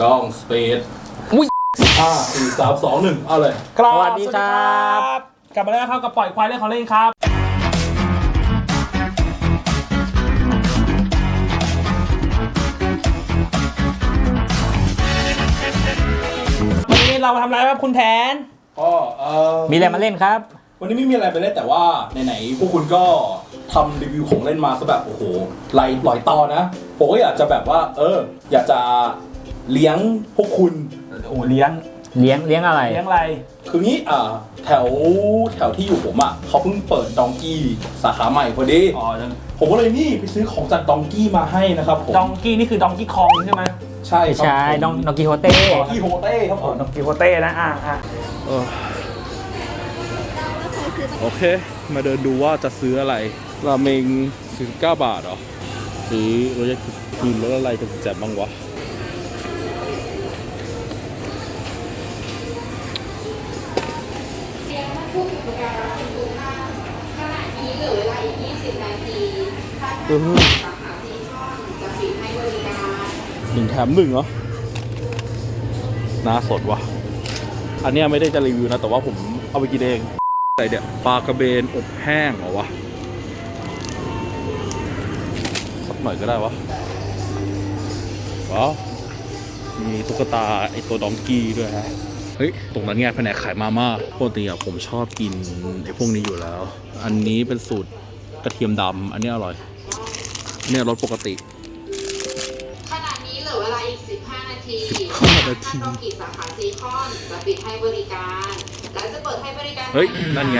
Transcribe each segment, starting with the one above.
กล้องสเปซอุ้ยห้าสี่สามสองหนึ่งเอาเลยครับสวัสดีครับ กลับมาแล้วนะครับกับปล่อยควายเล่นของเล่นครับ วันนี้เรามาทำอะไรครับคุณแทน ก็เออมีอะไรมาเล่นครับ วันนี้ไม่มีอะไรไปเล่นแต่ว่าไหนๆพวกคุณก็ทำรีวิวของเล่นมาซะแบบโอ้โหไล่ปล่อยต่อนะผมก็อยากจะแบบว่า เออ อยากจะ เลี้ยงพวกคุณโอ้เลี้ยงเลี้ยงเลี้ยงอะไร เลี้ยงอะไร คืองี้อ่าแถวแถวที่อยู่ผมอะเขาเพิ่งเปิดดองกี้สาขาใหม่พอดีอ๋อผมก็เลยนี่ไปซื้อของจากดองกี้มาให้นะครับผมดองกี้นี่คือดองกี้คองใช่ไหมใช่ครับใช่ผมดองดองกิโฮเต้ดองกี้โฮเต้ครับผอ๋อมดองกี้โคเต้นะอะอะโอเค มาเดินดูว่าจะซื้ออะไรราเมง49บาทเหรอซื้อรสยากินรสอะไรกันแจ่มบ้างวะ อเวลาอีก20นาทีถ้าสาขาซีคอนจะปิดให้บริการหนึ่งแถมหนึ่งเหรอ น่าสดวะอันเนี้ยไม่ได้จะรีวิวนะ แต่ว่าผมเอาไปกินเองอะไรเดี๋ยปลากระเบนอบแห้งเหรอวะ สักหน่อยก็ได้วะ ว้าว มีตุ๊กตาไอตัวดองกี้ด้วยฮะ เฮ้ย ตรงนั้นไงแผนกขายมาม่าปกติอะผมชอบกินไอพวกนี้อยู่แล้ว อันนี้เป็นสูตรกระเทียมดำ อันนี้อร่อย เนี่ยรสปกติ ขณะนี้เหลือเวลาอีก 15 นาที15นาทีทางกิจสาขาซีคอนจะปิดให้บริการ และจะเปิดให้บริการเฮ้ยนั่นไง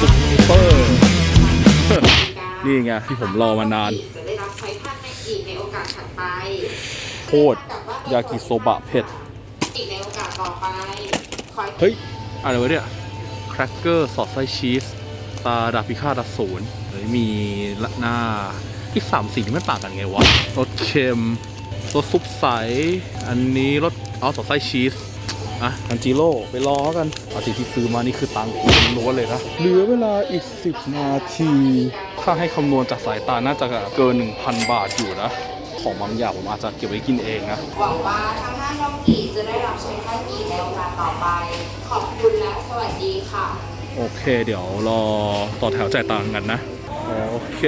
ซุปเปอร์ นี่ไงที่ผมรอมานาน จะได้รับใช้ท่านในอีกในโอกาสถัดไปโคตรยากิโซบะเผ็ดอีกในโอกาส ต่อไปขอให้เฮ้ย อะไรวะเนี่ยแครกเกอร์สอดไส้ชีสตาดาบพิฆาตอสูรเฮ้ยมีละหน้าที่สามสีนี่มันต่างกันไงวะรสเค็มรสซุปใส อันนี้รสเอาสอดไส้ชีสอะทันจิโร่ไปรอกันเอาสิ่งที่ซื้อมานี่คือตังค์ล้วนๆเลยนะเหลือเวลาอีก 10 นาที ถ้าให้คำนวณจากสายตาน่าจะเกิน 1,000 บาทอยู่นะ ของบางอย่างผมอาจจะเก็บไว้กินเองนะหวังว่าทางห้างน้องกีจะได้รับใช้ท่านอีกในโอกาสต่อไป ขอบคุณและสวัสดีค่ะ โอเค เดี๋ยวรอต่อแถวจ่ายตังค์กันนะ โอเค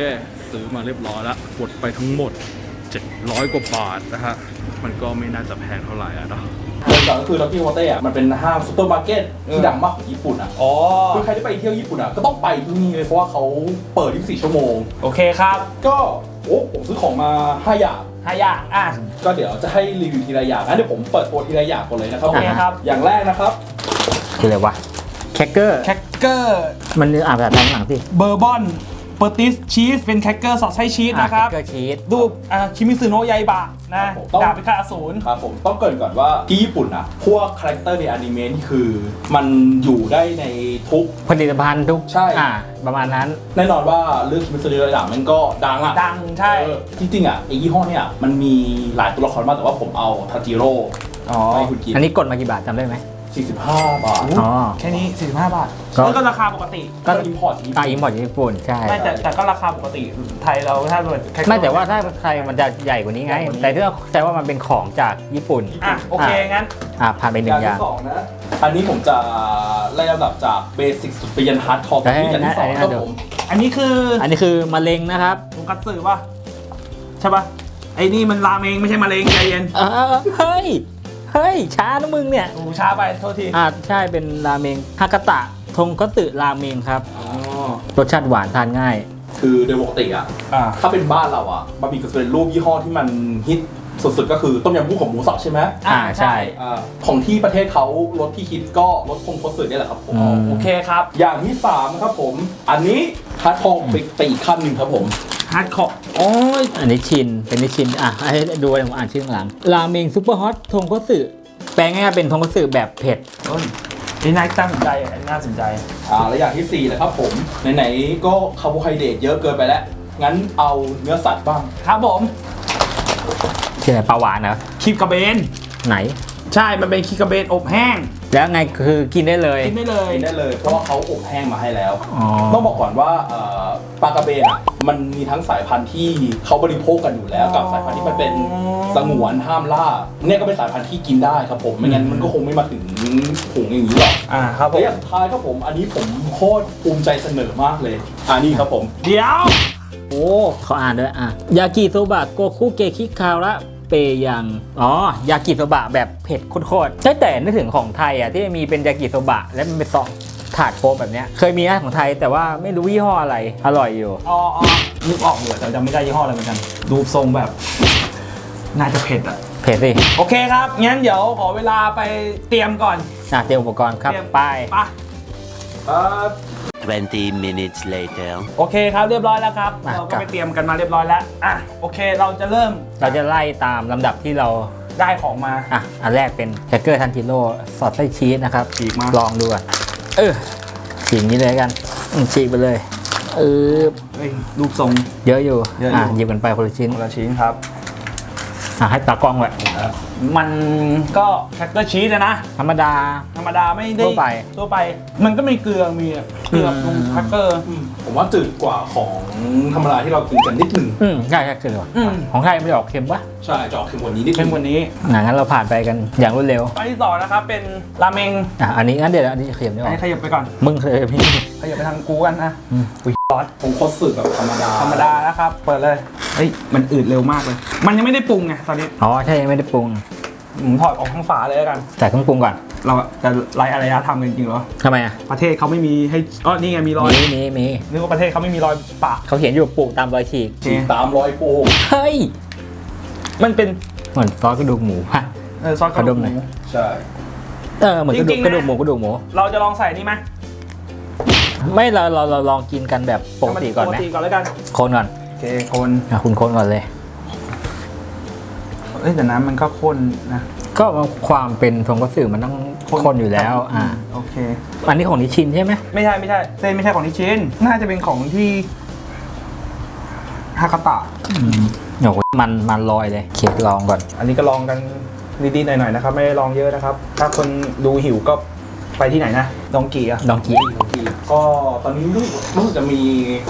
ซื้อมาเรียบร้อยแล้วหมดไปทั้งหมด 700 กว่าบาทนะฮะ มันก็ไม่น่าจะแพงเท่าไหร่อะเนาะเริ่มก่อนก็คือดองกี้โฮเต้อะมันเป็นห้างซูเปอร์มาร์เก็ตที่ดังมากของญี่ปุ่นอะอ๋อ คือใครที่ไปเที่ยวญี่ปุ่นอะก็ต้องไปที่นี่เลยเพราะว่าเขาเปิด 24 ชั่วโมง โอเคครับก็โอ้ผมซื้อของมา5อย่าง ห้าอย่างอะ ก็เดี๋ยวจะให้รีวิวทีละอย่างงั้นเดี๋ยวผมเปิดตัวทีละอย่างก่อนเลยนะครับโอเคครับ อย่างแรกนะครับ คืออะไรวะแคคเกอร์ แคคเกอร์ มันอ่านภาษาไทยข้างหลังสิ เบอร์บอน เปอร์ติสชีสเป็นแคคเกอร์สอดไส้ชีสนะครับแคคเกอร์ชีสรูปอ่าคิมิซึโนะยายบะนะครับผมต้องดาบพิฆาตอสูร ครับผมต้องเกรินก่อนว่าที่ญี่ปุ่นอะ พวกคาแรคเตอร์ในอนิเมะนี่คือ มันอยู่ได้ในทุก ผลิตภัณฑ์ทุกใช่ อ่าประมาณนั้น แน่นอนว่าเรื่องคิมิสเตอร์ระดับมันก็ดังอะดังใช่ เออจริงๆอะไอ้ยี่ห้อเนี่ยมันมีหลายตัวละครมากแต่ว่าผมเอาทาจิโร่ อ๋อ ให้คุณกิน อันนี้กดมากี่บาทจำได้ไหม 45 บาท อ๋อ แค่นี้ 45 บาทก็ แล้วก็ราคาปกติก็ ก็อินพอร์ตญี่อ่าปุ่นอิมพอร์ตจากญี่ปุ่นใช่ไม่แต่แต่ก็ราคาปกติไทยเราถ้าเป็นคคเกอร์ไม่แต่ว่าถ้าใครมันจะใหญ่กว่านี้ไง แต่ถ้าใช้ว่ามันเป็นของจากญี่ปุ่นอะโอเคงั้น อ่าผ่านไปหอนึ่ย่างงอย่าง ที่สองนะ อันนี้ผมจะไล่ลำดับจากเบสิกสุดไปยันฮาร์ดคอร์เอ้ยอย่างที่สองอันนี้ครับน่าดูผม อันนี้คืออันนี้คือมะเร็งนะครับถุงกัตสึป่ะใช่ป่ะไอ้นี่มันราเมงไม่ใช่มะเร็งใจเย็น เออเฮ้ย เฮ้ย ช้านะมึงเนี่ย โอ้ช้าไปโทษที อ่าใช่เป็นราเมงฮากาตะทงคัตสึราเมงครับ อ๋อ รสชาติหวานทานง่าย คือโดยปกติอะอ่า ถ้าเป็นบ้านเราอะบะหมี่กึ่งสำเร็จรูปยี่ห้อที่มันฮิตสุดๆก็คือต้มยำกุ้งของหมูสับใช่ไหมอ่าใช่ อ่าของที่ประเทศเขารสที่ฮิตก็รสทงคัตสึนี่แหละครับผม อืม โอเคครับ อย่างที่สามครับผม อันนี้ฮาร์ดคอร์ไปไปอีกขั้นหนึ่งครับผมฮาร์ดคอร์โอ้ยอันนี้ชิน เป็นนิชิน อะให้ดูอะไรผมอ่านชื่อข้างหลัง ราเมงซุปเปอร์ฮอตทงคัตสึแปลง่ายๆเป็นทงคัตสึแบบเผ็ดนี่น่าสนใจอันนี้น่าสนใจ อ่าและอย่างที่สี่นะครับผมไหนๆก็คาร์โบไฮเดรตเยอะเกินไปแล้ว งั้นเอาเนื้อสัตว์บ้าง ครับผม ชื่ออะไรปลาหวานเหรอคีบกระเบน ไหน ใช่ มันเป็นคีบกระเบนอบแห้ง แล้วไงคือกินได้เลย กินได้เลย กินได้เลยเพราะว่าเขาอบแห้งมาให้แล้ว อ๋อ ต้องบอกก่อนว่าเอ่อปลากระเบนอะมันมีทั้งสายพันธุ์ที่เขาบริโภคกันอยู่แล้ว กับสายพันธุ์ที่มันเป็นสงวนห้ามล่าเนี่ยก็เป็นสายพันธุ์ที่กินได้ครับผมไม่งั้นมันก็คงไม่มาถึงถุงอย่างนี้หรอกอ่าครับผและม อย่างสุดท้ายครับผมอันนี้ผมโคตรภูมิใจเสนอมากเลยอ่านี่ครับผม เดี๋ยว โอ้ เขาอ่านด้วยอะ ยากิโซบะโกคุเกคิคาระ เปยังอ๋อยากิโซบะแบบเผ็ดโคตรๆใช่แต่นึกถึงของไทยอะที่มีเป็นยากิโซบะแล้วมันเป็นซองถาดโฟมแบบเนี้ยเคยมีนะของไทยแต่ว่าไม่รู้ยี่ห้ออะไรอร่อยอยู่อ๋ออ๋อนึกออกเลยแต่จำไม่ได้ยี่ห้ออะไรเหมือนกันดูทรงแบบ น่าจะเผ็ดอะเผ็ดสิโอเคครับ งั้นเดี๋ยวขอเวลาไปเตรียมก่อนอะเตรียมอุปกรณ์ครับเตรียมไปไปอ่า 20 minutes later. โอเคครับเรียบร้อยแล้วครับ อะเราครัก็บไปเตรียมกันมาเรียบร้อยแล้วอะโอเคเราจะเริ่มเราจะไล่ตามลำดับที่เรา ได้ของมา อะ อันแรกเป็นแคคเกอร์ทันทิโร่สอดไส้ชีสนะครับฉีกมา ลองดูก่อนเออฉีกอย่างนี้เลยกันอืมฉีกไปเลยเออเฮ้ยรูปทรง เยอะอยู่เยอะอยู่อะหยิบกันไปคนละชิ้นคนละชิ้นครับ อะให้ตากล้องไว้มันก็แคคเกอร์ชีสนะ ธรรมดา ธรรมดาไม่ได้ทั่วไป ทั่วไป มันก็มีเกลือมีเกลือตรงแคคเกอร์ผมว่าจืดกว่าของธรรมดาที่เรากินกันนิดหนึ่งอืมใช่ใช่คืออืมของไทยไม่ได้ออกเค็มปะ ใช่จะออกเค็มกว่านี้นิดนึเข้มง กว่านี้ อะงั้นเราผ่านไปกันอย่างรวดเร็วอันที่สองนะครับเป็นราเมงอะอันนี้งั้นเดี๋ยวอันนี้เค็มไม่ออันอกนี้ขยับไปก่อน มึงเคยพี่ ขยับไปทางกูกันนะอืม อุ้ยซอสผมโคตรสึกแบบธรรมดาธรรมดานะครับ เปิดเลย เฮ้ย มันอืดเร็วมากเลย มันยังไม่ได้ปรุงไงตอนนี้อ๋อใช่ไม่ได้ปรุงผมถอดออกทั้งฝาเลยแล้วกันใส่เครื่องปรุงก่อนเราจะไล่อารยธรรมกันจริงเหรอ ทำไมอะประเทศเขาไม่มีให้อ๋อนี่ไงมีรอย มีมีมีนึกว่าประเทศเขาไม่มีรอยปากเขาเขียนอยู่ปลูกตามรอยฉีก ฉีกตามรอยโป้งเฮ้ย มันเป็นเหมือนซอสกระดูกหมูฮะ เออซอสกระดูขอดกมหหน่มู อย ใช่ เออเหมือนกระดูจริกงๆกระดูกนะหมูกระดูกหมู เราจะลองใส่นี่ไหมไม่เราเราเราลองกินกันแบบปกติก่อนไหมปกติก่อนแล้วกันคนก่อนโอเคคนอะคุณคนก่อนเลย เอ้ยแต่น้ำมันก็ข้นนะก็ความเป็นทงกระสือมันต้องคนอยู่แล้วอ่าโอเค อันนี้ของนิชินใช่ไหมไม่ใช่ไม่ใช่ เส้นไม่ใช่ของนิชิน น่าจะเป็นของที่ฮากาตะ โอ้โหมันมันลอยเลยเขียดลองก่อน อันนี้ก็ลองกันนิดๆหน่อยๆนะครับ ไม่ได้ลองเยอะนะครับ ถ้าคนดูหิวก็ไปที่ไหนนะดองกีอะดองกี้ก็ตอนนี้รู้รู้สึกจะมี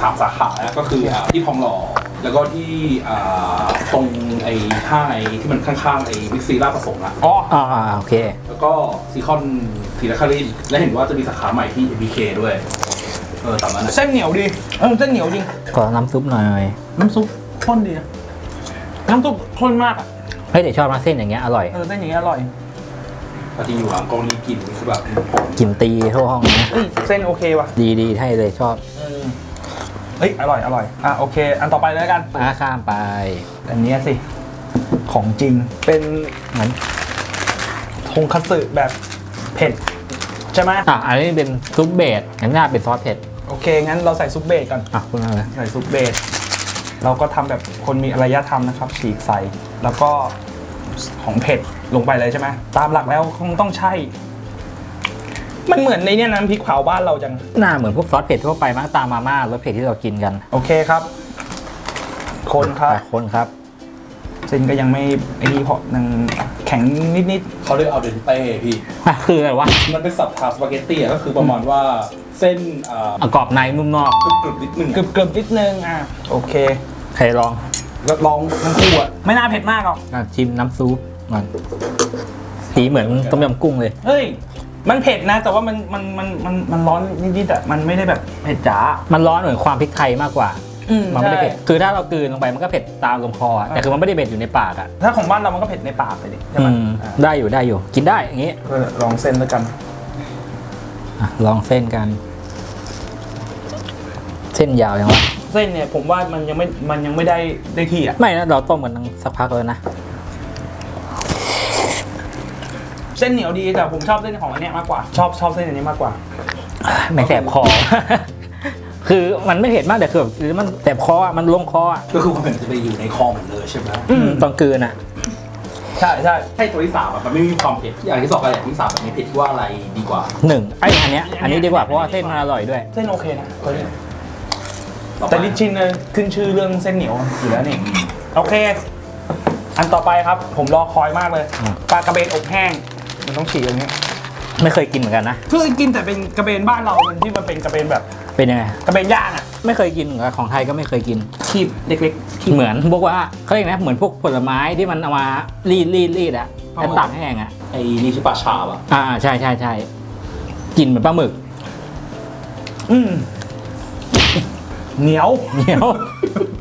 สามสาขานะก็คืออ่าที่ทองหล่อแล้วก็ที่อ่าตรงไอ้ห้างไอ้ที่มันข้างๆไอ้บิ๊กซีลาดประสงค์อะอ๋ออ่าอ่าโอเค แล้วก็ซีคอนศรีนครินทร์และเห็นว่าจะมีสาขาใหม่ที่ MBK ด้วยเออตามนั้นนะเส้นเหนียวดีเออเส้นเหนียวจริงขอน้ำซุปหน่อยน้ำซุปข้นดีอะ น้ำซุปข้นมากอะเฮ้ยเดี๋ยวชอบมาเส้นอย่างเงี้ยอร่อยเออเส้นอย่างนี้อร่อยปฏิอยู่หลังกองนี้กลินคือแบบผมกลิ่นตีทั่วห้องนะเฮ้ยเส้นโอเคว่ะดีดีให้เลยชอบเออเฮ้ยอร่อยอร่อยอะโอเค อันต่อไปเลยแล้วกันอ่าข้ามไปอันเนี้ยสิ ของจริงเป็นเหมือนทงคัตสึแบบเผ็ดใช่ไหมอะอันนี้เป็นซุปเบสอย่างหน้าเป็นซอสเผ็ดโอเคงั้นเราใส่ซุปเบสก่อนอะคุณเอาเลยใส่ซุปเบส เราก็ทำแบบคนมีอารยธรรมนะครับ ฉีกใส่ แล้วก็ของเผ็ดลงไปเลยใช่ไหมตามหลักแล้วคงต้องใช่ มันเหมือนในเนี้ยน้ำพริกเผาบ้านเราจัง หน้าเหมือนพวกซอสเผ็ดทั่วไปมั้งตามมาม่ารสเผ็ดที่เรากินกันโอเคครับ คนครับอะคนครับ เส้นก็ยังไม่ไอ้นี่พอนังแข็งนิดเขาเรียกเอาเดนเต้พี่อะคืออะไรวะ มันเป็นสับทางสปาเกตตี้อะก็คือประมาณว่า เส้นอ่าอะกรอบในนุ่มนอกกรึบๆนิดนึงๆเกือบเกือบๆนิดนึงอะโอเค ใครลองแล้วลองทั้งคู่อะไม่น่าเผ็ดมากหรอกอะชิมน้ำซุปก่อนสีเหมือนต้มยำกุ้งเลย เฮ้ย มันเผ็ดนะ แต่ว่ามันมันมันมันมันร้อนนิดๆอะมันไม่ได้แบบเผ็ดจ๋า มันร้อนเหมือนความพริกไทยมากกว่า อืมมันไม่ได้ใช่เผ็ดคือถ้าเรากลืนลงไปมันก็เผ็ดตามลำคออะแต่คือมันไม่ได้เผ็ดอยู่ในปากอะถ้าของบ้านเรามันก็เผ็ดในปากไปดิใช่ไหมอืมอะได้อยู่ได้อยู่ กินได้อย่างงี้ ก็ลองเส้นแล้วกัน อะลองเส้นกัน เส้นยาวยังวะเส้นเนี่ยผมว่ามันยังไม่มันยังไม่ได้ได้ที่อะไม่นะเราต้มกันตั้งสักพักแล้วนะเส้นเหนียวดีแต่ผมชอบเส้นของอันเนี้ยมากกว่า ชอบชอบเส้นอันนี้มากกว่า ไม่แสบคอ คือมันไม่เผ็ดมากแต่คือแบบคือมันแสบคออะมันลงคออะก็คือความเป็นจะไปอยู่ในคอหมดเลยใช่ไหมอืมตอนกลืนอะ ใช่ใช่ให้ตัวที่สามอะมันไม่มีความเผ็ดอย่างที่สองกับอย่างที่สามแบบนี้เผ็ดที่ว่าอะไรดีกว่าหนึ่งไอยอันเนี้ยอันนี้ดีกว่าเพราะว่าเส้นมันอร่อยด้วย เส้นโอเคนะตัวนี้ต่อไปแต่ลิชชินเนี่ยขึ้นชื่อเรื่องเส้นเหนียวอยู่แล้วนี่โอเค อันต่อไปครับ ผมรอคอยมากเลยอืม ปลากระเบนอบแห้ง มันต้องฉีกอย่างนี้ ไม่เคยกินเหมือนกันนะเคยกินแต่เป็นกระเบนบ้านเรามันที่มันเป็นกระเบนแบบ เป็นยังไงกระเบนย่างอะไม่เคยกินเหมือนกันของไทยก็ไม่เคยกิน คีบเล็กๆคีบเหมือนพวกว่าเขาเรียกนะเหมือนพวกผลไม้ที่มันเอามารีดรีดรีดอะปลาหแล้วมึกตากแห้งอะไอ้นี่ที่ปลาชาบอะอ่าใช่ใช่ใช่กินเหมือนปลาหมึก อืมเหนียวเหนียว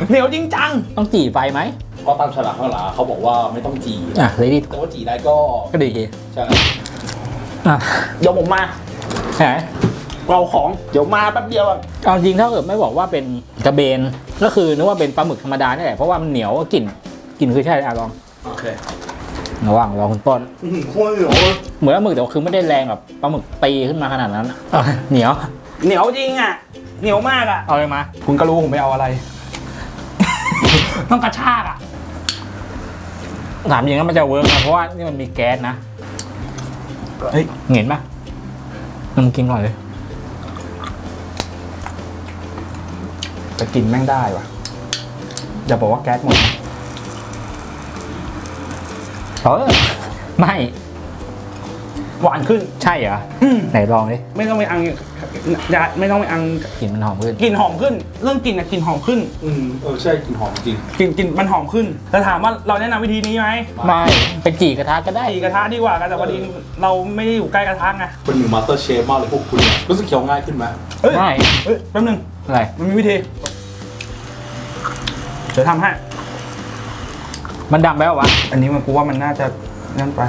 เหนียวจริงจังต้องจี่ไฟไหมเพราะตามฉลากข้างหลังเขาบอกว่าไม่ต้องจีอะเลยดิแต่ว่าจีได้ก็ก็ดีใช่อะเดี๋ยวผมมาไหน เราของเดี๋ยวมาแป๊บเดียวอะเอาจริงถ้าเกิดไม่บอกว่าเป็นกระเบน ก็คือนึกว่าเป็นปลาหมึกธรรมดานี่แหละเพราะว่ามันเหนียวกลิ่นกลิ่นคือใช่เลยอะลองโอเคระหว่างรอคุณต้นโคตรเหนียวเลยเหมือนปลาหมึกแต่ว่าคือไม่ได้แรงแบบปลาหมึกตีขึ้นมาขนาดนั้นอะเหนียว เหนียวจริงอะ เหนียวมากอะ เอาเลยมา คุณก็รู้ผมไปเอาอะไร ต้องกระชากอะถามจริงแล้วมันจะเวิร์กนะเพราะว่านี่มันมีแก๊สนะเฮ้ยเห็นปะมันกินก่อนเลย แต่กลินแม่งได้ว่ะอย่าบอกว่าแก๊สหมดนะเออ ไม่ หวานขึ้น ใช่เหรอ อืม ไหนลองดิไม่ต้องไปอังอย่าไม่ต้องไปอังกลิ่นมันหอมขึ้น กลิ่นหอมขึ้น เรื่องกลิ่นอะกลิ่นหอมขึ้นอืมเออใช่กลินหอมจริง กลิ่นกลิ่นมันหอมขึ้นแต่ถามว่าเราแนะนำวิธีนี้ไหมไม่เป็นจี่กระทะก็ได้ ตีกระทะดีกว่ากันแต่พอดีเราไม่ได้อยู่ใกล้กระทะไงเป็นหนึ่งมาสเตอร์เชฟมากเลยพวกคุณเนี่ยรู้สึกเคี้ยวง่ายขึ้นไหมเอ้ยไม่เอ้ยแป๊บนึงอะไร มันมีวิธี เดี๋ยวทำให้ มันดำไปปะวะ อันนี้มันกูว่ามันน่าจะนั่นไป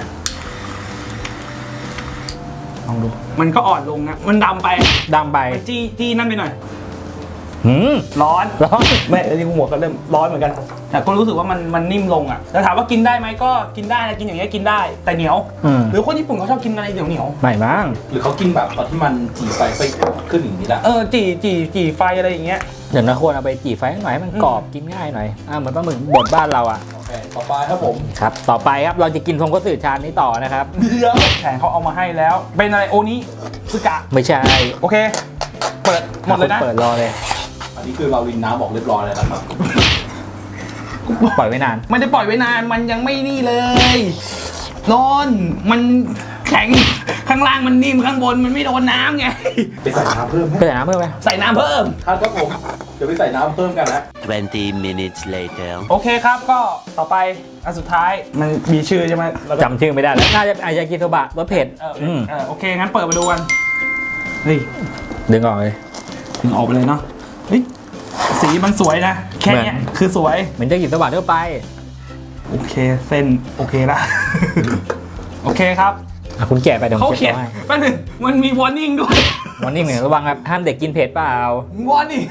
ลองดู มันก็อ่อนลงนะ มันดำไปดำไปไปจี้จี้นั่นไปหน่อย หืมร้อน ร้อน ไม่อันนี้หัวก็เริ่มร้อนเหมือนกัน แต่ก็รู้สึกว่ามันมันนิ่มลงอะแต่ถามว่ากินได้ไหมก็กินได้นะกินอย่างเงี้ยกินได้แต่เหนียว อืมหรือคนญี่ปุ่นเขาชอบกินอะไรเหนียวเหนียวไม่บ้าง หรือเขากินแบบตอนที่มันจีไฟไฟขึ้นอย่างนี้แหละ ๆเออจีจีจีไฟอะไรอย่างเงี้ยเดี๋ยวนะควรเอาไปจี่ไฟหน่อยให้มันกรอบกินง่ายหน่อยอ่าเหมือนปลาหมึกบดบ้านเราอะโอเค ต่อไปครับผม ครับต่อไปครับเราจะกินทงคัตสึชานนี้ต่อนะครับ เดี๋ยวแผงเขาเอามาให้แล้ว เป็นอะไรโอนี้สึกะ ไม่ใช่โอเค เปิดหมดเลยนะ เปิดรอเลย อันนี้คือเราลินน้ำบอกเรียบร้อยแล้วนะครับ ปล่อยไว้นานไม่ได้ปล่อยไว้นานมันยังไม่นี่เลยร้อนมันแข็งข้างล่างมันนิ่มข้างบนมันไม่โดนน้ำไง ไปใส่น้ำเพิ่มไหมไปใส่น้ำเพิ่มไหมใส่น้ำเพิ่มท่านครับผมเดี๋ยวไปใส่น้ำเพิ่มกันนะ20 minutes later. โอเคครับก็ต่อไปอันสุดท้ายมันมีชื่อใช่ไหมแล้วก็จำชื่อไม่ได้แล้วน่าจะเป็นอายากิโซบะรสเผ็ดเอออืมเออโอเคงั้นเปิดมาดูกันเฮ้ยดึงออกเลย ถึงออกไปเลยเนาะเฮ้ยสีมันสวยนะแค่เนี้ยเหมือนคือสวย เหมือนจะกินโซบะทั่วไป โอเคเส้นโอเคละ โอเคครับอะคุณแกะไปเดี๋ยวผเขามเขีเช็ยคนให้แป๊บนึงมันมีวอร์นิ่งด้วยวอร์นิ่งเนี่ยระวังครับห้ามเด็กกินเผ็ดเปล่าวอร์นิ่ง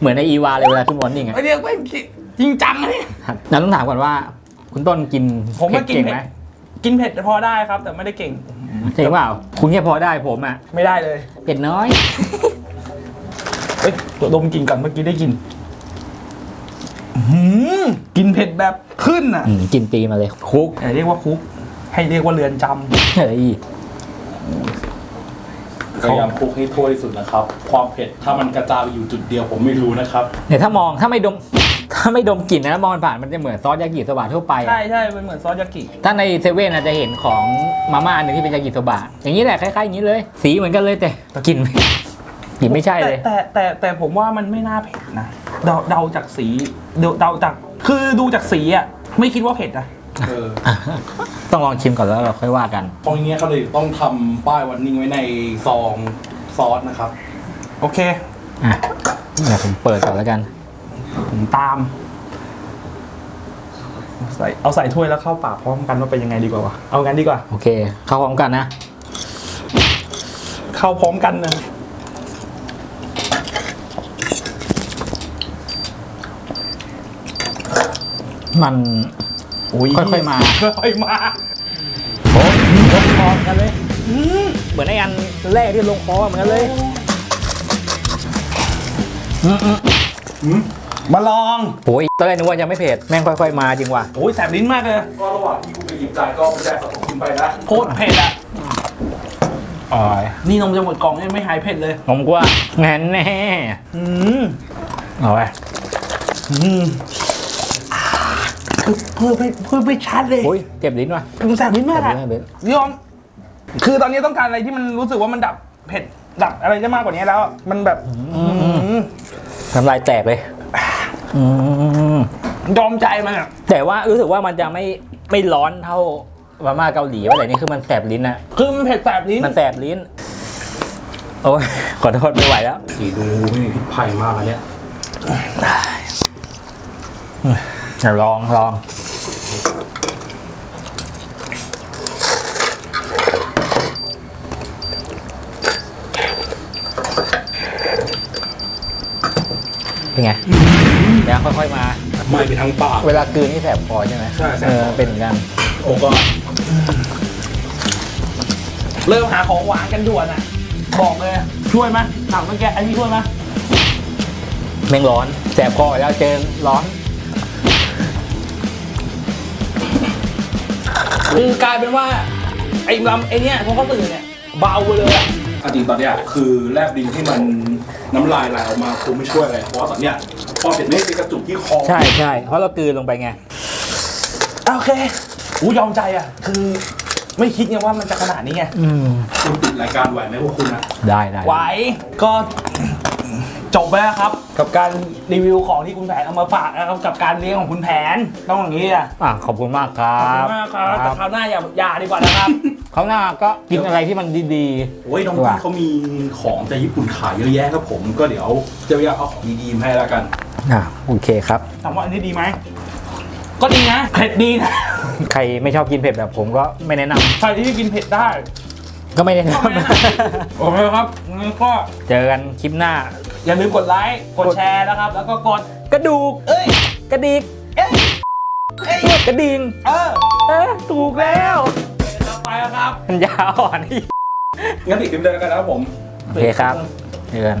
เหมือนในอีวาเลยเวลาขึ้นวอร์นิ่งอะไอเรียกว่าจริงจังนะเนี่ยเราต้องถามก่อนว่า คุณต้นกินผมเผ็ก็ดกินเก่งเผ็ดไหมกินเผ็ดพอได้ครับ แต่ไม่ได้เก่งเก่งเปล่าคุณแค่พอได้ผมอะไม่ได้เลยเผ็ดน้อยเอ้ยตัวดมกลินก่อนเมื่อกี้ได้กลินอื้อ หือกินเผ็ดแบบขึ้นอะอืมกินตีมาเลยคุกอย่าเรียกว่าคุก ให้เรียกว่าเรือนจำเฮ้ยพยายามคลุกให้ทั่วที่สุดนะครับ ความเผ็ดถ้ามันกระจายไปอยู่จุดเดียวผมไม่รู้นะครับ เนี่ยถ้ามองถ้าไม่ดม ถ้าไม่ดมกลิ่นนะมองมันผ่านมันจะเหมือนซอสยากิโซบะทั่วไปอะ ใช่ใช่เป็นเหมือนซอสยากิ ถ้าในเซเว่นอาจจะเห็นของมาม่าอันหนึ่งที่เป็นยากิโซบะอย่างนี้แหละคล้ายๆอย่างนี้เลย สีเหมือนกันเลยแต่กลิ่นไม่กลิ่ นไม่ใช่เลยแต่แต่แต่แต่ผมว่ามันไม่น่าเผ็ดนะเดาเดาจากสีเดาเดาจากคือดูจากสีอะไม่คิดว่าเผ็ดนะเออต้องลองชิมก่อนแล้วเราค่อยว่ากันเพราะอย่างเงี้ยเขาเลยต้องทำป้ายวันนิ่งไว้ในซองซอสนะครับ โอเค อะเดี๋ยวผมเปิดก่อนแล้วกัน ผมตาม ใส่เอาใส่ถ้วยแล้วเข้าปากพร้อมกันว่าเป็นยังไงดีกว่าวะเอางั้นดีกว่า โอเค เข้าพร้อมกันนะ เข้าพร้อมกันนะ มันอุ้ยค่อยๆมา ค่อยๆมาโอ้ลงคอเหมือนกันเลยเหมือนไอ้อันแรกที่ลงคอเหมือนกันเลยอืมอืมมาลองโอ้ยตอนแรกนึกว่ายังไม่เผ็ดแม่งค่อย ๆ มาจริงว่ะโอ้ยแสบลิ้นมากเลยก็ระหว่างที่กูไปหยิบจานก็ไม่ได้สะสมกินไปนะโคตรเผ็ดอะอ๋อยนี่นมจะหมดกล่องยังไม่หายเผ็ดเลยผมกว่าแน่แน่อืมเอาไปอืม เพิ่มไปเพิ่มไปชัดเลยโอ้ยเจ็บลิ้นว่ะมันแสบลิ้นมากเจ็อะบลิ้นยอม คือตอนนี้ต้องการอะไรที่มันรู้สึกว่ามันดับเผ็ดดับอะไรได้มากกว่านี้แล้ว มันแบบอืมน้ำลายแตกเลยอืมยอมใจมันอะแต่ว่ารู้สึกว่ามันจะไม่ไม่ร้อนเท่ามาม่าเกาหลีว่าแต่นี่คือมันแสบลิ้นนะคือมันเผ็ดแสบลิ้นมันแสบลิ้น โอ้ยขอโทษไม่ไหวแล้ว สีดูไม่มีพิษภัยมากอันเนี้ย ลองลองเป็นไงเดี๋ยวค่อยๆมา ไหม้ไปทั้งปาก เวลากลืนนี่แสบคอใช่ไหมใช่แสบคอ เออเป็นเหมือนกัน โอ้ก็เริ่มหาของหวานกันด่วนอะ บอกเลย ช่วยไหมถามเมื่อกี้อันนี้ช่วยไหมแม่งร้อนแสบคอแล้วเจอร้อน คือกลายเป็นว่าไอ้ลำไอ้เนี้ยของเขาตื่นเนี่ยเบาไปเลยอะอันจริงตอนเนี้ยคือแลบดินให้มันน้ำลายไหลออกมาคงไม่ช่วยอะไรเพราะว่าตอนเนี้ยพอเผ็ดไม่ไปกระจุกที่คอใช่ใช่เพราะเรากลืนลงไปไงโอเคอู้ยอมใจอะ คือไม่คิดไงว่ามันจะขนาดนี้ไงอืมคุณติดรายการไหวไหมพวกคุณนะได้ได้ไหวก็ จบไปแล้วครับ กับการรีวิวของที่คุณแผนเอามาฝากนะครับกับการเลี้ยงของคุณแผนต้องอย่างนี้อะอะขอบคุณมากครัขอบบคุณมากครับคแต่รับคราวหน้าอย่าอย่าดีกว่านะครับ คราวหน้าก็กินอะไรที่มันดีโอ้ยน้องพี่เขามีของจากญี่ปุ่นขายเยอะแยะครับผมก็เดี๋ยวจะเอาของดีๆมาให้แล้วกัน ๆอะโอเคครับ ถามว่าอันนี้ดีไหม ก็ดีนะเผ็ดดีนะ ใครไม่ชอบกินเผ็ดแบบผมก็ไม่แนะนำใครที่กินเผ็ดได้ ก็ไม่แนะนก็ไม่แนะนโอเคครับงั้นก็ำ เจอกันคลิปหน้า อย่าลืมกดไลค์ กดแชร์นะครับ แล้วก็กด กระดูก เอ้ย กระดิกเอ้ยเอ้ยกระดิ่งเออเออถูกแล้วต่อไปแล้วครับ มันยาวอ่อนอีกงั้นอีกคลิปเดียวกันนะครับผม โอเคครับเจอกัน